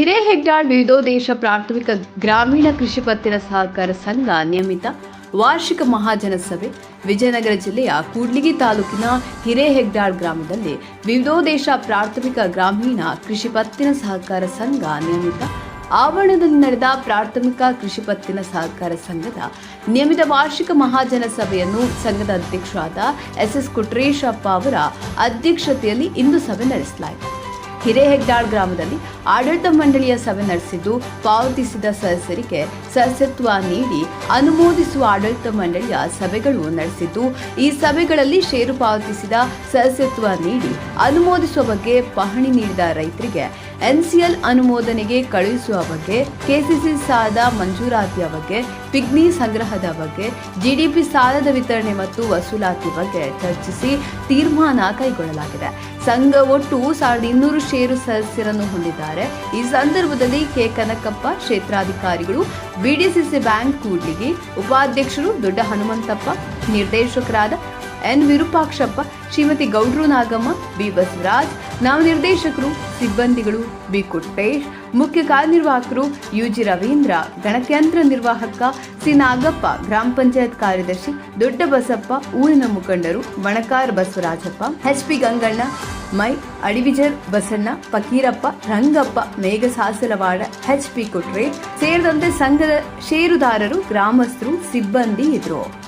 ಹಿರೇಹೆಗ್ಡಾಳ್ ವಿವಿಧೋದ್ದೇಶ ಪ್ರಾಥಮಿಕ ಗ್ರಾಮೀಣ ಕೃಷಿ ಪತ್ತಿನ ಸಹಕಾರ ಸಂಘ ನಿಯಮಿತ ವಾರ್ಷಿಕ ಮಹಾಜನ ಸಭೆ ವಿಜಯನಗರ ಜಿಲ್ಲೆಯ ಕೂಡ್ಲಿಗಿ ತಾಲೂಕಿನ ಹಿರೇಹೆಗ್ಡಾಳ್ ಗ್ರಾಮದಲ್ಲಿ ವಿವಿಧೋದೇಶ ಪ್ರಾಥಮಿಕ ಗ್ರಾಮೀಣ ಕೃಷಿ ಪತ್ತಿನ ಸಹಕಾರ ಸಂಘ ನಿಯಮಿತ ಆವರಣದಲ್ಲಿ ನಡೆದ ಪ್ರಾಥಮಿಕ ಕೃಷಿ ಪತ್ತಿನ ಸಹಕಾರ ಸಂಘದ ನಿಯಮಿತ ವಾರ್ಷಿಕ ಮಹಾಜನ ಸಭೆಯನ್ನು ಸಂಘದ ಅಧ್ಯಕ್ಷರಾದ ಎಸ್ ಎಸ್ ಕುಟ್ರೇಶಪ್ಪ ಅವರ ಅಧ್ಯಕ್ಷತೆಯಲ್ಲಿ ಇಂದು ಸಭೆ ನಡೆಸಲಾಯಿತು. ಹಿರೇಹೆಗ್ಡಾಳ್ ಗ್ರಾಮದಲ್ಲಿ ಆಡಳಿತ ಮಂಡಳಿಯ ಸಭೆ ನಡೆಸಿದ್ದು, ಪಾವತಿಸಿದ ಸದಸ್ಯರಿಗೆ ಸದಸ್ಯತ್ವ ನೀಡಿ ಅನುಮೋದಿಸುವ ಆಡಳಿತ ಮಂಡಳಿಯ ಸಭೆಗಳು ನಡೆಸಿದ್ದು, ಈ ಸಭೆಗಳಲ್ಲಿ ಷೇರು ಪಾವತಿಸಿದ ಸದಸ್ಯತ್ವ ನೀಡಿ ಅನುಮೋದಿಸುವ ಬಗ್ಗೆ ಪಹಣಿ ನೀಡಿದ ರೈತರಿಗೆ ಎನ್ಸಿಎಲ್ ಅನುಮೋದನೆಗೆ ಕಳುಹಿಸುವ ಬಗ್ಗೆ, ಕೆಸಿಸಿ ಸಾಲದ ಮಂಜೂರಾತಿಯ ಬಗ್ಗೆ ಪಿಗ್ನಿ ಸಂಗ್ರಹದ ಬಗ್ಗೆ, ಜಿಡಿಪಿ ಸಾಲದ ವಿತರಣೆ ಮತ್ತು ವಸೂಲಾತಿ ಬಗ್ಗೆ ಚರ್ಚಿಸಿ ತೀರ್ಮಾನ ಕೈಗೊಳ್ಳಲಾಗಿದೆ. ಸಂಘ ಒಟ್ಟು ಸಾವಿರದ ಇನ್ನೂರು ಷೇರು ಸದಸ್ಯರನ್ನು ಹೊಂದಿದ್ದಾರೆ. ಈ ಸಂದರ್ಭದಲ್ಲಿ ಕೆ. ಕನಕಪ್ಪ, ಕ್ಷೇತ್ರಾಧಿಕಾರಿಗಳು, ಬಿಡಿಸಿಸಿ ಬ್ಯಾಂಕ್ ಕೂಡ್ಲಿಗಿ, ಉಪಾಧ್ಯಕ್ಷರು ದೊಡ್ಡ ಹನುಮಂತಪ್ಪ, ನಿರ್ದೇಶಕರಾದ ಎನ್. ವಿರೂಪಾಕ್ಷಪ್ಪ, ಶ್ರೀಮತಿ ಗೌಡ್ರು ನಾಗಮ್ಮ, ಬಿ. ಬಸವರಾಜ್ ನವನಿರ್ದೇಶಕರು ಸಿಬ್ಬಂದಿಗಳು ಬಿ ಕುಟ್ಟೇಶ್ ಮುಖ್ಯ ಕಾರ್ಯನಿರ್ವಾಹಕರು ಯುಜಿ ರವೀಂದ್ರ ಗಣಕಯಂತ್ರ ನಿರ್ವಾಹಕ ಸಿ ನಾಗಪ್ಪ, ಗ್ರಾಮ ಪಂಚಾಯತ್ ಕಾರ್ಯದರ್ಶಿ ದೊಡ್ಡ ಬಸಪ್ಪ ಊರಿನ ಮುಖಂಡರು ಬಣಕಾರ್ ಬಸವರಾಜಪ್ಪ, ಎಚ್ ಪಿ ಗಂಗಣ್ಣ, ಮೈ ಅಡಿವಿಜರ್ ಬಸಣ್ಣ, ಫಕೀರಪ್ಪ, ರಂಗಪ್ಪ ಮೇಘ ಸಾಸಲವಾಡ ಎಚ್ ಪಿ ಕುಟ್ರೆ ಸೇರಿದಂತೆ ಸಂಘದ ಷೇರುದಾರರು, ಗ್ರಾಮಸ್ಥರು, ಸಿಬ್ಬಂದಿ ಇದ್ರು.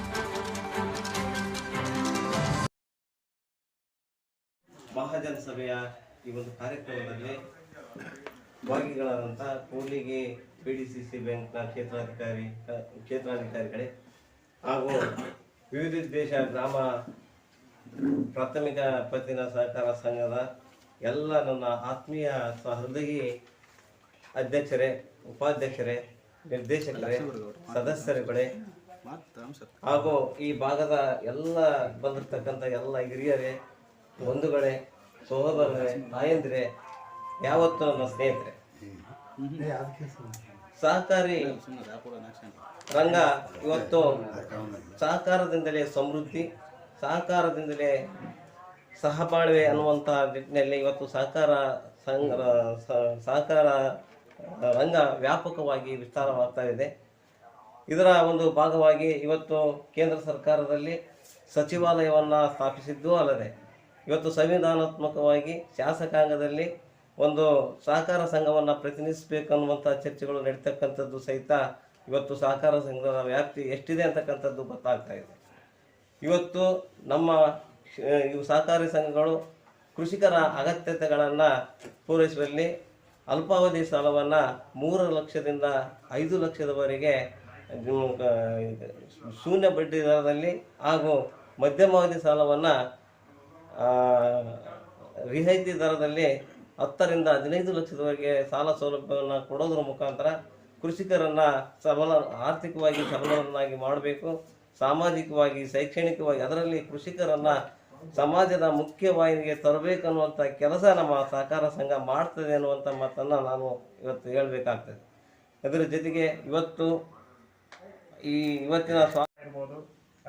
ಸಭೆಯ ಈ ಒಂದು ಕಾರ್ಯಕ್ರಮದಲ್ಲಿ ಭಾಗಿಗಳಾದಂಥ Kudligi P D C C ಬ್ಯಾಂಕ್ನ ಕ್ಷೇತ್ರಾಧಿಕಾರಿ, ಕ್ಷೇತ್ರಾಧಿಕಾರಿಗಳೇ ಹಾಗೂ ವಿವಿಧ ದೇಶ ಗ್ರಾಮ ಪ್ರಾಥಮಿಕ ಪತ್ತಿನ ಸಹಕಾರ ಸಂಘದ ಎಲ್ಲ ನನ್ನ ಆತ್ಮೀಯ ಸಹೃದಯಿ ಅಧ್ಯಕ್ಷರೇ, ಉಪಾಧ್ಯಕ್ಷರೇ, ನಿರ್ದೇಶಕರೇ, ಸದಸ್ಯರುಗಳೇ ಹಾಗೂ ಈ ಭಾಗದ ಎಲ್ಲ ಬಂದಿರತಕ್ಕಂಥ ಎಲ್ಲ ಹಿರಿಯರೇ, ಬಂಧುಗಳೇ ಸಹೋದರರೇ ತಾಯಂದ್ರೆ ಯಾವತ್ತು ನನ್ನ ಸ್ನೇಹಿತರೆ. ಸಹಕಾರಿ ರಂಗ ಇವತ್ತು ಸಹಕಾರದಿಂದಲೇ ಸಮೃದ್ಧಿ ಸಹಕಾರದಿಂದಲೇ ಸಹಬಾಳ್ವೆ ಅನ್ನುವಂಥ ನಿಟ್ಟಿನಲ್ಲಿ ಇವತ್ತು ಸಹಕಾರ ಸಂಘ ಸಹಕಾರ ರಂಗ ವ್ಯಾಪಕವಾಗಿ ವಿಸ್ತಾರವಾಗ್ತಾ ಇದೆ. ಇದರ ಒಂದು ಭಾಗವಾಗಿ ಇವತ್ತು ಕೇಂದ್ರ ಸರ್ಕಾರದಲ್ಲಿ ಸಚಿವಾಲಯವನ್ನು ಸ್ಥಾಪಿಸಿದ್ದೂ ಅಲ್ಲದೆ ಇವತ್ತು ಸಂವಿಧಾನಾತ್ಮಕವಾಗಿ ಶಾಸಕಾಂಗದಲ್ಲಿ ಒಂದು ಸಹಕಾರ ಸಂಘವನ್ನು ಪ್ರತಿನಿಧಿಸಬೇಕನ್ನುವಂಥ ಚರ್ಚೆಗಳು ನಡೀತಕ್ಕಂಥದ್ದು ಸಹಿತ ಇವತ್ತು ಸಹಕಾರ ಸಂಘದ ವ್ಯಾಪ್ತಿ ಎಷ್ಟಿದೆ ಅಂತಕ್ಕಂಥದ್ದು ಗೊತ್ತಾಗ್ತಾ ಇದೆ. ಇವತ್ತು ನಮ್ಮ ಇವು ಸಹಕಾರಿ ಸಂಘಗಳು ಕೃಷಿಕರ ಅಗತ್ಯತೆಗಳನ್ನು ಪೂರೈಸುವಲ್ಲಿ ಅಲ್ಪಾವಧಿ ಸಾಲವನ್ನು ಮೂರು ಲಕ್ಷದಿಂದ ಐದು ಲಕ್ಷದವರೆಗೆ ಶೂನ್ಯ ಬಡ್ಡಿ ದರದಲ್ಲಿ ಹಾಗೂ ಮಧ್ಯಮಾವಧಿ ಸಾಲವನ್ನು ರಿಯಾಯಿತಿ ದರದಲ್ಲಿ ಹತ್ತರಿಂದ ಹದಿನೈದು ಲಕ್ಷದವರೆಗೆ ಸಾಲ ಸೌಲಭ್ಯವನ್ನು ಕೊಡೋದ್ರ ಮುಖಾಂತರ ಕೃಷಿಕರನ್ನು ಸಬಲ, ಆರ್ಥಿಕವಾಗಿ ಸಬಲರನ್ನಾಗಿ ಮಾಡಬೇಕು. ಸಾಮಾಜಿಕವಾಗಿ, ಶೈಕ್ಷಣಿಕವಾಗಿ ಅದರಲ್ಲಿ ಕೃಷಿಕರನ್ನು ಸಮಾಜದ ಮುಖ್ಯವಾಹಿನಿಗೆ ತರಬೇಕನ್ನುವಂಥ ಕೆಲಸ ನಮ್ಮ ಸಹಕಾರ ಸಂಘ ಮಾಡ್ತದೆ ಅನ್ನುವಂಥ ಮಾತನ್ನು ನಾನು ಇವತ್ತು ಹೇಳಬೇಕಾಗ್ತದೆ. ಅದರ ಜೊತೆಗೆ ಇವತ್ತು ಈ ಇವತ್ತಿನ ಸಾಲ ಇರ್ಬೋದು,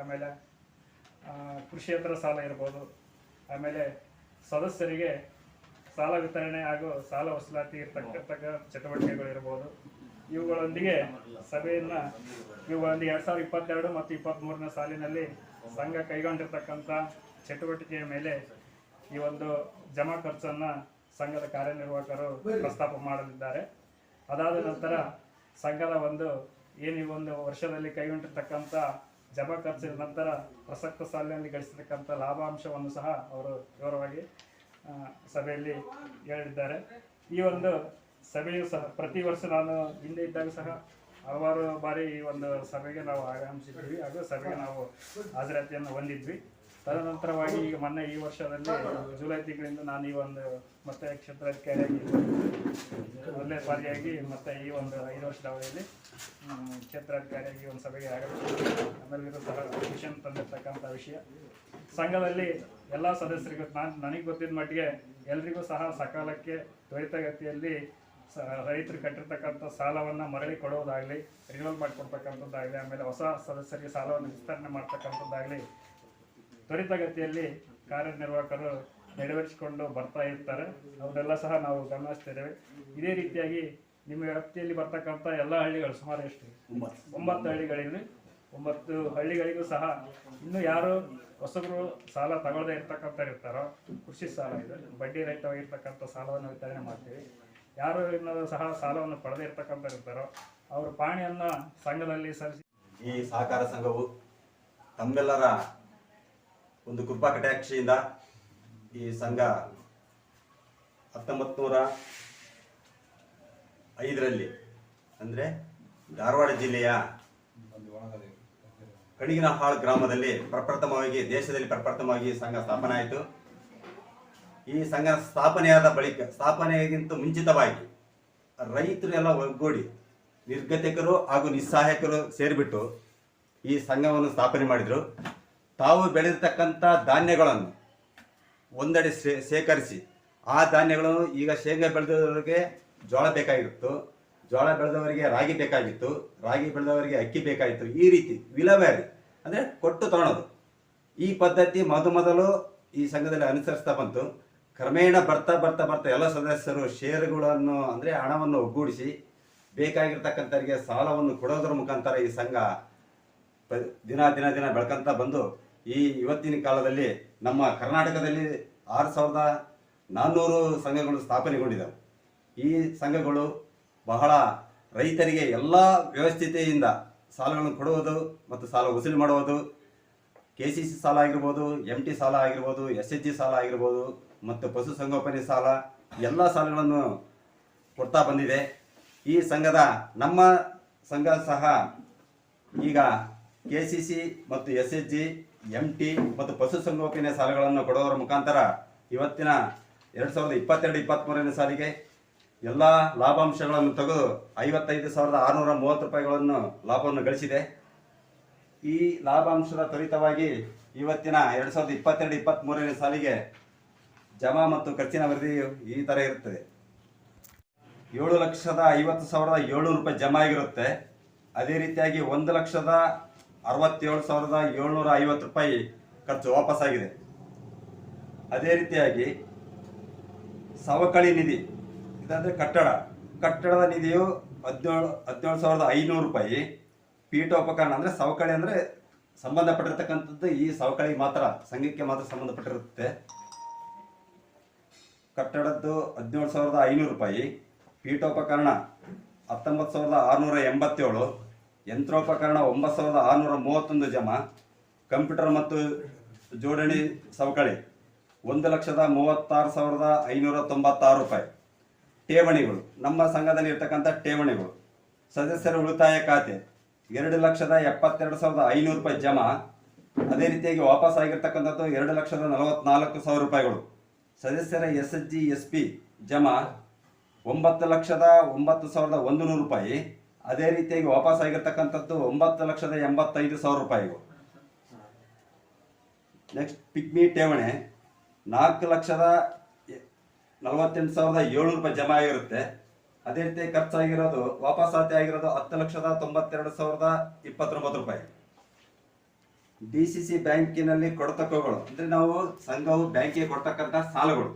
ಆಮೇಲೆ ಕೃಷಿಯೇತರ ಸಾಲ ಇರ್ಬೋದು ಆಮೇಲೆ ಸದಸ್ಯರಿಗೆ ಸಾಲ ವಿತರಣೆ ಹಾಗೂ ಸಾಲ ವಸೂಲಾತಿ ಇರ್ತಕ್ಕಂಥ ಚಟುವಟಿಕೆಗಳು ಇರಬಹುದು ಇವುಗಳೊಂದಿಗೆ ಸಭೆಯನ್ನ ಇವುಗಳೊಂದಿಗೆ ಎರಡ್ ಸಾವಿರದ ಇಪ್ಪತ್ತೆರಡು ಮತ್ತು ಇಪ್ಪತ್ತ್ಮೂರನೇ ಸಾಲಿನಲ್ಲಿ ಸಂಘ ಕೈಗೊಂಡಿರ್ತಕ್ಕಂಥ ಚಟುವಟಿಕೆಯ ಮೇಲೆ ಈ ಒಂದು ಜಮಾ ಖರ್ಚನ್ನ ಸಂಘದ ಕಾರ್ಯನಿರ್ವಾಹಕರು ಪ್ರಸ್ತಾಪ ಮಾಡಲಿದ್ದಾರೆ. ಅದಾದ ನಂತರ ಸಂಘದ ಒಂದು ಏನು ಈ ಒಂದು ವರ್ಷದಲ್ಲಿ ಕೈಗೊಂಡಿರ್ತಕ್ಕಂಥ ಜಮಾ ಖರ್ಚಿನ ನಂತರ ಪ್ರಸಕ್ತ ಸಾಲಿನಲ್ಲಿ ಗಳಿಸತಕ್ಕಂಥ ಲಾಭಾಂಶವನ್ನು ಸಹ ಅವರು ವಿವರವಾಗಿ ಸಭೆಯಲ್ಲಿ ಹೇಳಿದ್ದಾರೆ. ಈ ಒಂದು ಸಭೆಯು ಸಹ ಪ್ರತಿ ವರ್ಷ ನಾನು ಹಿಂದೆ ಇದ್ದಾಗ ಸಹ ಹಲವಾರು ಬಾರಿ ಈ ಒಂದು ಸಭೆಗೆ ನಾವು ಆಗಮಿಸಿದ್ವಿ. ಹಾಗೂ ಸಭೆಗೆ ನಾವು ಹಾಜರಾತಿಯನ್ನು ಹೊಂದಿದ್ವಿ. ತದನಂತರವಾಗಿ ಈಗ ಮೊನ್ನೆ ಈ ವರ್ಷದಲ್ಲಿ ಜುಲೈ ತಿಂಗಳಿಂದ ನಾನು ಈ ಒಂದು ಮತ್ತೆ ಕ್ಷೇತ್ರಾಧಿಕಾರಿಯಾಗಿ ಮೊದಲನೇ ಬಾರಿಯಾಗಿ ಮತ್ತೆ ಈ ಒಂದು ಐದು ವರ್ಷದ ಅವಧಿಯಲ್ಲಿ ಕ್ಷೇತ್ರ ಕ್ಷೇತ್ರಾಧಿಕಾರಿಯಾಗಿ ಒಂದು ಸಭೆಗೆ ಆಗಬೇಕು ಆಮೇಲೆ ಸಹ ಮಿಷನ್ ತಂದಿರ್ತಕ್ಕಂಥ ವಿಷಯ. ಸಂಘದಲ್ಲಿ ಎಲ್ಲ ಸದಸ್ಯರಿಗೂ ನಾನು, ನನಗೆ ಗೊತ್ತಿದ್ದ ಮಟ್ಟಿಗೆ ಎಲ್ರಿಗೂ ಸಹ ಸಕಾಲಕ್ಕೆ ತ್ವರಿತಗತಿಯಲ್ಲಿ ಸ- ರೈತರು ಕಟ್ಟಿರ್ತಕ್ಕಂಥ ಸಾಲವನ್ನು ಮರಳಿ ಕೊಡೋದಾಗಲಿ ರಿನೋಲ್ ಮಾಡಿಕೊಡ್ತಕ್ಕಂಥದ್ದಾಗಲಿ, ಆಮೇಲೆ ಹೊಸ ಸದಸ್ಯರಿಗೆ ಸಾಲವನ್ನು ವಿಸ್ತರಣೆ ಮಾಡ್ತಕ್ಕಂಥದ್ದಾಗಲಿ ತ್ವರಿತಗತಿಯಲ್ಲಿ ಕಾರ್ಯನಿರ್ವಾಹಕರು ನೆರವೇರಿಸಿಕೊಂಡು ಬರ್ತಾ ಇರ್ತಾರೆ. ಅವನ್ನೆಲ್ಲ ಸಹ ನಾವು ಗಮನಿಸ್ತಿದ್ದೇವೆ ಇದೇ ರೀತಿಯಾಗಿ ನಿಮ್ಮ ವ್ಯಾಪ್ತಿಯಲ್ಲಿ ಬರ್ತಕ್ಕಂಥ ಎಲ್ಲ ಹಳ್ಳಿಗಳು, ಸುಮಾರು ಎಷ್ಟು? ಒಂಬತ್ತು ಹಳ್ಳಿಗಳಲ್ಲಿ ಒಂಬತ್ತು ಹಳ್ಳಿಗಳಿಗೂ ಸಹ ಇನ್ನು ಯಾರು ಹೊಸಬರು ಸಾಲ ತಗೊಳ್ಳದೆ ಇರ್ತಕ್ಕಂಥ ಇರ್ತಾರೋ, ಕೃಷಿ ಸಾಲ ಇದೆ. ಬಡ್ಡಿ ರಹಿತವಾಗಿರ್ತಕ್ಕಂಥ ಸಾಲವನ್ನು ವಿತರಣೆ ಮಾಡ್ತೀವಿ. ಯಾರು ಇನ್ನೂ ಸಹ ಸಾಲವನ್ನು ಪಡೆದೇ ಇರ್ತಕ್ಕಂಥ ಇರ್ತಾರೋ, ಅವರು ಪಾಣಿಯನ್ನು ಸಂಘದಲ್ಲಿ ಸಲ್ಲಿಸಿ ಈ ಸಹಕಾರ ಸಂಘವು ತಮ್ಮೆಲ್ಲರ ಒಂದು ಕೃಪಾ ಕಟಾಕ್ಷಿಯಿಂದ ಈ ಸಂಘ ಹತ್ತೊಂಬತ್ತು ನೂರ ಐದರಲ್ಲಿ, ಅಂದರೆ ಧಾರವಾಡ ಜಿಲ್ಲೆಯ ಕಣಿಗಿನಹಾಳ್ ಗ್ರಾಮದಲ್ಲಿ ಪ್ರಪ್ರಥಮವಾಗಿ, ದೇಶದಲ್ಲಿ ಪ್ರಪ್ರಥಮವಾಗಿ ಸಂಘ ಸ್ಥಾಪನೆ ಆಯಿತು. ಈ ಸಂಘ ಸ್ಥಾಪನೆಯಾದ ಬಳಿಕ, ಸ್ಥಾಪನೆಗಿಂತ ಮುಂಚಿತವಾಗಿ ರೈತರೆಲ್ಲ ಒಗ್ಗೂಡಿ ನಿರ್ಗತಿಕರು ಹಾಗೂ ನಿಸ್ಸಹಾಯಕರು ಸೇರಿಬಿಟ್ಟು ಈ ಸಂಘವನ್ನು ಸ್ಥಾಪನೆ ಮಾಡಿದರು. ತಾವು ಬೆಳೆದಿರ್ತಕ್ಕಂಥ ಧಾನ್ಯಗಳನ್ನು ಒಂದೆಡೆ ಶೇಖರಿಸಿ, ಆ ಧಾನ್ಯಗಳನ್ನು ಈಗ ಶೇಂಗಾ ಬೆಳೆದವರಿಗೆ ಜೋಳ ಬೇಕಾಗಿತ್ತು. ಜೋಳ ಬೆಳೆದವರಿಗೆ ರಾಗಿ ಬೇಕಾಗಿತ್ತು. ರಾಗಿ ಬೆಳೆದವರಿಗೆ ಅಕ್ಕಿ ಬೇಕಾಗಿತ್ತು. ಈ ರೀತಿ ವಿಲವಾರಿ ಅಂದರೆ ಕೊಟ್ಟು ತಗೊಳೋದು. ಈ ಪದ್ಧತಿ ಮೊದ ಮೊದಲು ಈ ಸಂಘದಲ್ಲಿ ಅನುಸರಿಸ್ತಾ ಬಂತು. ಕ್ರಮೇಣ ಬರ್ತಾ ಬರ್ತಾ ಬರ್ತಾ ಎಲ್ಲ ಸದಸ್ಯರು ಷೇರುಗಳನ್ನು ಅಂದರೆ ಹಣವನ್ನು ಒಗ್ಗೂಡಿಸಿ ಬೇಕಾಗಿರ್ತಕ್ಕಂಥವರಿಗೆ ಸಾಲವನ್ನು ಕೊಡೋದ್ರ ಮುಖಾಂತರ ಈ ಸಂಘ ದಿನ ದಿನ ದಿನ ಬೆಳ್ಕೊಂತ ಬಂದು ಈ ಇವತ್ತಿನ ಕಾಲದಲ್ಲಿ ನಮ್ಮ ಕರ್ನಾಟಕದಲ್ಲಿ ಆರು ಸಾವಿರದ ನಾನ್ನೂರು ಸಂಘಗಳು ಸ್ಥಾಪನೆಗೊಂಡಿದ್ದಾವೆ ಈ ಸಂಘಗಳು ಬಹಳ ರೈತರಿಗೆ ಎಲ್ಲ ವ್ಯವಸ್ಥಿತೆಯಿಂದ ಸಾಲಗಳನ್ನು ಕೊಡುವುದು ಮತ್ತು ಸಾಲ ವಸೂಲಿ ಮಾಡುವುದು. ಕೆ ಸಿ ಸಿ ಸಾಲ ಆಗಿರ್ಬೋದು ಎಂ ಟಿ ಸಾಲ ಆಗಿರ್ಬೋದು, ಎಸ್ ಎಚ್ ಜಿ ಸಾಲ ಆಗಿರ್ಬೋದು ಮತ್ತು ಪಶುಸಂಗೋಪನೆ ಸಾಲ ಎಲ್ಲ ಸಾಲಗಳನ್ನು ಕೊಡ್ತಾ ಬಂದಿದೆ. ಈ ಸಂಘದ ನಮ್ಮ ಸಂಘ ಸಹ ಈಗ ಕೆ ಸಿ ಸಿ ಮತ್ತು S H G M T ಮತ್ತು ಪಶುಸಂಗೋಪನೆ ಸಾಲಗಳನ್ನು ಕೊಡೋದರ ಮುಖಾಂತರ ಇವತ್ತಿನ ಎರಡು ಸಾವಿರದ ಇಪ್ಪತ್ತೆರಡು ಇಪ್ಪತ್ತ್ಮೂರನೇ ಸಾಲಿಗೆ ಎಲ್ಲ ಲಾಭಾಂಶಗಳನ್ನು ತೆಗೆದು ಐವತ್ತೈದು ಸಾವಿರದ ಆರುನೂರ ಮೂವತ್ತು ರೂಪಾಯಿಗಳನ್ನು ಲಾಭವನ್ನು ಗಳಿಸಿದೆ. ಈ ಲಾಭಾಂಶದ ತ್ವರಿತವಾಗಿ ಇವತ್ತಿನ ಎರಡು ಸಾವಿರದ ಇಪ್ಪತ್ತೆರಡು ಇಪ್ಪತ್ತ್ಮೂರನೇ ಸಾಲಿಗೆ ಜಮಾ ಮತ್ತು ಖರ್ಚಿನ ವರದಿ ಈ ಥರ ಇರುತ್ತದೆ. ಏಳು ಲಕ್ಷದ ಐವತ್ತು ಸಾವಿರದ ಏಳ್ನೂರು ರೂಪಾಯಿ ಜಮಾ ಆಗಿರುತ್ತೆ. ಅದೇ ರೀತಿಯಾಗಿ ಒಂದು ಲಕ್ಷದ ಅರವತ್ತೇಳು ಸಾವಿರದ ಏಳ್ನೂರ ಐವತ್ತು ರೂಪಾಯಿ ಖರ್ಚು ವಾಪಸ್ಸಾಗಿದೆ. ಅದೇ ರೀತಿಯಾಗಿ ಸವಕಳಿ ನಿಧಿ, ಇದಂದರೆ ಕಟ್ಟಡ. ಕಟ್ಟಡದ ನಿಧಿಯು ಹದಿನೇಳು ಹದಿನೇಳು ಸಾವಿರದ ಐನೂರು ರೂಪಾಯಿ. ಪೀಠೋಪಕರಣ ಅಂದರೆ ಸವಕಳಿ ಅಂದರೆ ಸಂಬಂಧಪಟ್ಟಿರ್ತಕ್ಕಂಥದ್ದು ಈ ಸವಕಳಿ ಮಾತ್ರ, ಸಂಘಕ್ಕೆ ಮಾತ್ರ ಸಂಬಂಧಪಟ್ಟಿರುತ್ತೆ. ಕಟ್ಟಡದ್ದು ಹದಿನೇಳು ಸಾವಿರದ ಐನೂರು ರೂಪಾಯಿ. ಪೀಠೋಪಕರಣ ಹತ್ತೊಂಬತ್ತು ಸಾವಿರದ ಆರುನೂರ ಎಂಬತ್ತೇಳು. ಯಂತ್ರೋಪಕರಣ ಒಂಬತ್ತು ಸಾವಿರದ ಆರುನೂರ ಮೂವತ್ತೊಂದು ಜಮಾ, ಕಂಪ್ಯೂಟರ್ ಮತ್ತು ಜೋಡಣೆ ಸವಕಳಿ, ಒಂದು ಲಕ್ಷದ ಮೂವತ್ತಾರು ಸಾವಿರದ ಐನೂರ ತೊಂಬತ್ತಾರು ರೂಪಾಯಿ. ಠೇವಣಿಗಳು, ನಮ್ಮ ಸಂಘದಲ್ಲಿ ಇರ್ತಕ್ಕಂಥ ಠೇವಣಿಗಳು. ಸದಸ್ಯರ ಉಳಿತಾಯ ಖಾತೆ, ಎರಡು ಲಕ್ಷದ ಎಪ್ಪತ್ತೆರಡು ಸಾವಿರದ ಐನೂರು ರೂಪಾಯಿ ಜಮಾ. ಅದೇ ರೀತಿಯಾಗಿ ವಾಪಸ್ ಆಗಿರ್ತಕ್ಕಂಥದ್ದು ಎರಡು ಲಕ್ಷದ ನಲವತ್ನಾಲ್ಕು ಸಾವಿರ ರೂಪಾಯಿಗಳು. ಸದಸ್ಯರ S H G, S P ಜಮಾ, ಒಂಬತ್ತು ಲಕ್ಷದ ಒಂಬತ್ತು ಸಾವಿರದ ಒಂದು ನೂರು ರೂಪಾಯಿ. ಅದೇ ರೀತಿಯಾಗಿ ವಾಪಸ್ ಆಗಿರ್ತಕ್ಕಂಥದ್ದು ಒಂಬತ್ತು ಲಕ್ಷದ ಎಂಬತ್ತೈದು ಸಾವಿರ ರೂಪಾಯಿಗೂ. ನೆಕ್ಸ್ಟ್ ಪಿಗ್ಮಿ ಠೇವಣಿ. ನಾಲ್ಕು ಲಕ್ಷದ ನಲವತ್ತೆಂಟು ಸಾವಿರದ ಏಳ್ನೂರು ರೂಪಾಯಿ ಜಮಾ ಆಗಿರುತ್ತೆ. ಅದೇ ರೀತಿ ಖರ್ಚಾಗಿರೋದು, ವಾಪಸ್ ಆತಿ ಆಗಿರೋದು ಹತ್ತು ಲಕ್ಷದ ತೊಂಬತ್ತೆರಡು ಸಾವಿರದ ಇಪ್ಪತ್ತೊಂಬತ್ತು ರೂಪಾಯಿ. ಡಿ ಸಿ ಸಿ ಬ್ಯಾಂಕಿನಲ್ಲಿ ಕೊಡತಕ್ಕಗಳು ಅಂದರೆ ನಾವು ಸಂಘವು ಬ್ಯಾಂಕಿಗೆ ಕೊಡ್ತಕ್ಕಂಥ ಸಾಲಗಳು.